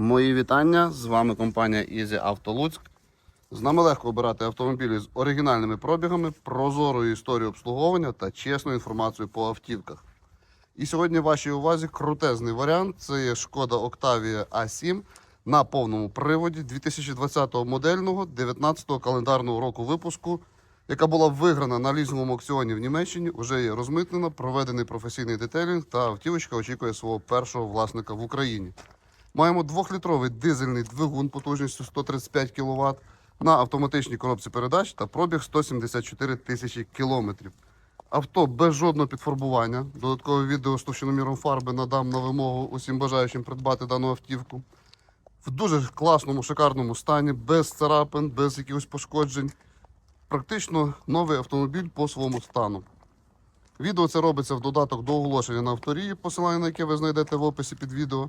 Мої вітання. З вами компанія Easy Auto Луцьк. З нами легко обирати автомобілі з оригінальними пробігами, прозорою історією обслуговування та чесною інформацією по автівках. І сьогодні в вашій увазі крутезний варіант. Це є шкода Octavia A7 на повному приводі 2020 модельного 19 календарного року випуску, яка була виграна на лізовому аукціоні в Німеччині, вже є розмитнена, проведений професійний детейлінг та автівочка очікує свого першого власника в Україні. Маємо 2-літровий дизельний двигун потужністю 135 кВт на автоматичній коробці передач та пробіг 174 тисячі кілометрів. Авто без жодного підфарбування. Додаткове відео з товщиноміром фарби надам на вимогу усім бажаючим придбати дану автівку. В дуже класному, шикарному стані, без царапин, без якихось пошкоджень. Практично новий автомобіль по своєму стану. Відео це робиться в додаток до оголошення на авторії, посилання на яке ви знайдете в описі під відео.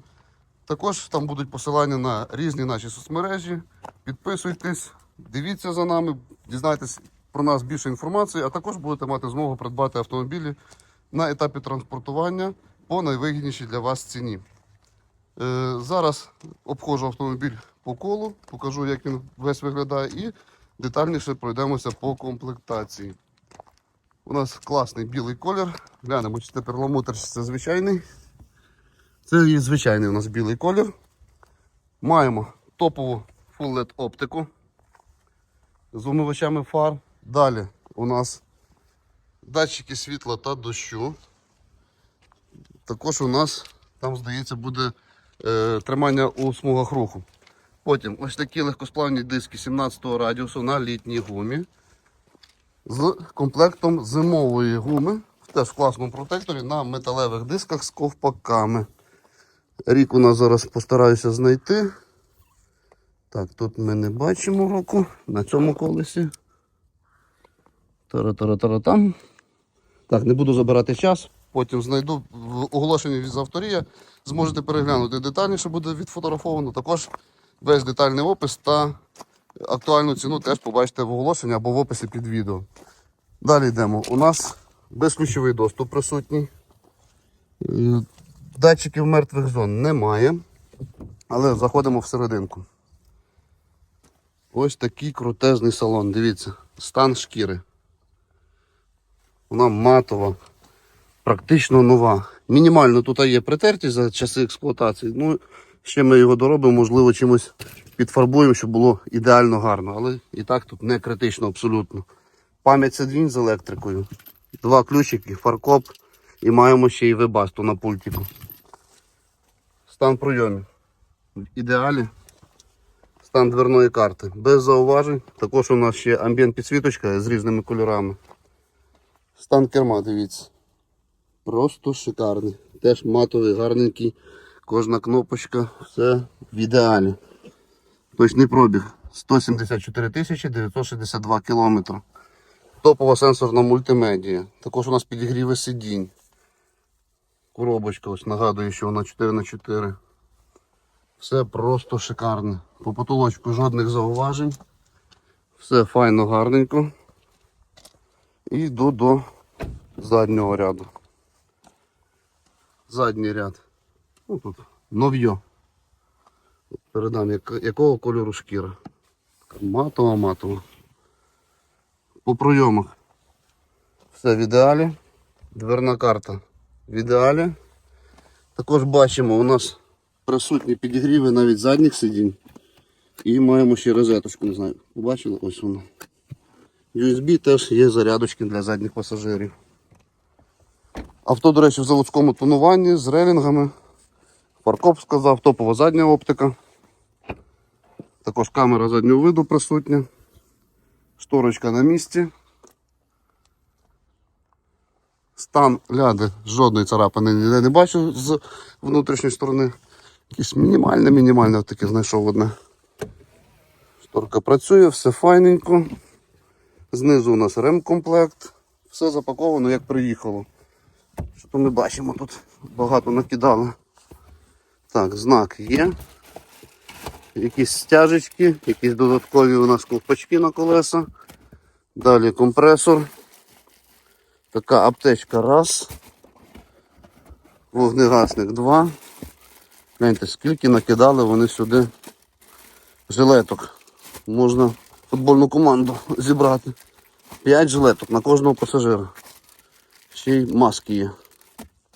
Також там будуть посилання на різні наші соцмережі. Підписуйтесь, дивіться за нами, дізнайтесь про нас більше інформації, а також будете мати змогу придбати автомобілі на етапі транспортування по найвигіднішій для вас ціні. Е, зараз обходжу автомобіль по колу, покажу, як він весь виглядає, і детальніше пройдемося по комплектації. У нас класний білий колір. Глянемо, чи це перламутр, чи це звичайний. Це звичайний у нас білий колір. Маємо топову Full LED оптику з умивачами фар. Далі у нас датчики світла та дощу. Також у нас там, здається, буде е, тримання у смугах руху. Потім ось такі легкосплавні диски 17 радіусу на літній гумі з комплектом зимової гуми, теж в класному протекторі на металевих дисках з ковпаками. Рік у нас зараз постараюся знайти. Так, тут ми не бачимо року на цьому колесі. Тара-тара-тара-там. Так, не буду забирати час. Потім знайду в оголошенні від авторія. Зможете переглянути детальніше, буде відфотографовано. Також весь детальний опис та актуальну ціну теж побачите в оголошенні або в описі під відео. Далі йдемо. У нас безключовий доступ присутній. Датчиків мертвих зон немає. Але заходимо всерединку. Ось такий крутезний салон. Дивіться, стан шкіри. Вона матова, практично нова. Мінімально тут є притертість за часи експлуатації. Ну, ще ми його доробимо, можливо, чимось підфарбуємо, щоб було ідеально гарно. Але і так тут не критично абсолютно. Пам'ять сидінь з електрикою. Два ключики, фаркоп і маємо ще й вебасту на пультику. Стан прийомів. В ідеалі. Стан дверної карти. Без зауважень. Також у нас ще амбієнт підсвіточка з різними кольорами. Стан керма, дивіться. Просто шикарний. Теж матовий, гарненький. Кожна кнопочка, все в ідеалі. Точний пробіг 174 962 кілометри. Топова сенсорна мультимедія. Також у нас підігріви сидінь. Коробочка, ось нагадую, що вона 4х4. Все просто шикарне. По потолочку жодних зауважень. Все файно, гарненько. І йду до заднього ряду. Задній ряд. Ну тут нов'йо. Передам, як, якого кольору шкіра. Матова, матова. По пройомах. Все в ідеалі. Дверна карта в ідеалі. Також бачимо, у нас присутні підігріви навіть задніх сидінь. І маємо ще розеточку, не знаю. Побачили? Ось вона. USB теж є зарядочки для задніх пасажирів. Авто, до речі, в заводському тонуванні з релінгами. Паркоп сказав, топова задня оптика. Також камера заднього виду присутня. Шторочка на місці. Стан ляди жодної царапини ніде не бачу з внутрішньої сторони. Якесь мінімальне, мінімальне таке знайшов одне. Шторка працює, все файненько. Знизу у нас ремкомплект. Все запаковано як приїхало. Що то ми бачимо тут багато накидали. Так, знак є. Якісь стяжечки, якісь додаткові у нас ковпачки на колеса. Далі компресор. Така аптечка раз. Вогнегасник два. Гляньте, скільки накидали вони сюди жилеток. Можна футбольну команду зібрати. 5 жилеток на кожного пасажира. Ще й маски є.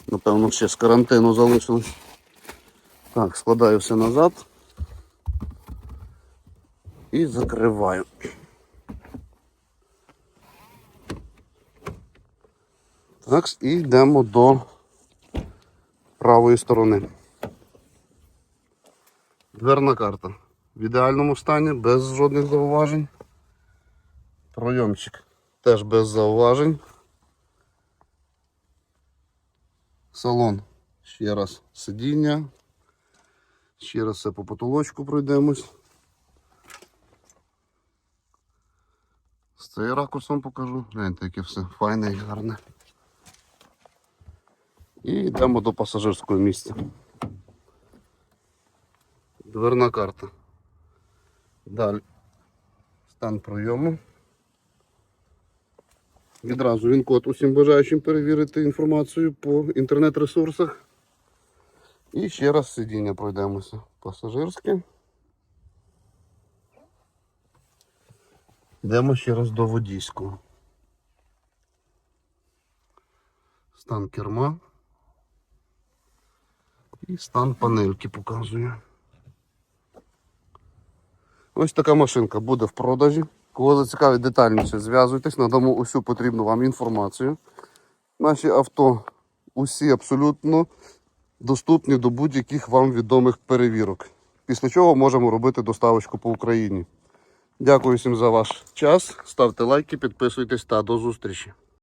Напевно, ще з карантину залишились. Так, складаю все назад. І закриваю. Так, і йдемо до правої сторони. Дверна карта. В ідеальному стані, без жодних зауважень. Пройомчик теж без зауважень. Салон. Ще раз сидіння. Ще раз все по потолочку пройдемось. З цей ракурсом покажу. Гляньте, яке все файне і гарне. І йдемо до пасажирського місця. Дверна карта. Далі. Стан прийому. Відразу він код усім бажаючим перевірити інформацію по інтернет-ресурсах. І ще раз сидіння пройдемося. Пасажирське. Йдемо ще раз до водійського. Стан керма. І стан панельки показує. Ось така машинка буде в продажі. Кого зацікавить детальніше, зв'язуйтесь, надамо усю потрібну вам інформацію. Наші авто усі абсолютно доступні до будь-яких вам відомих перевірок. Після чого можемо робити доставочку по Україні. Дякую всім за ваш час. Ставте лайки, підписуйтесь та до зустрічі.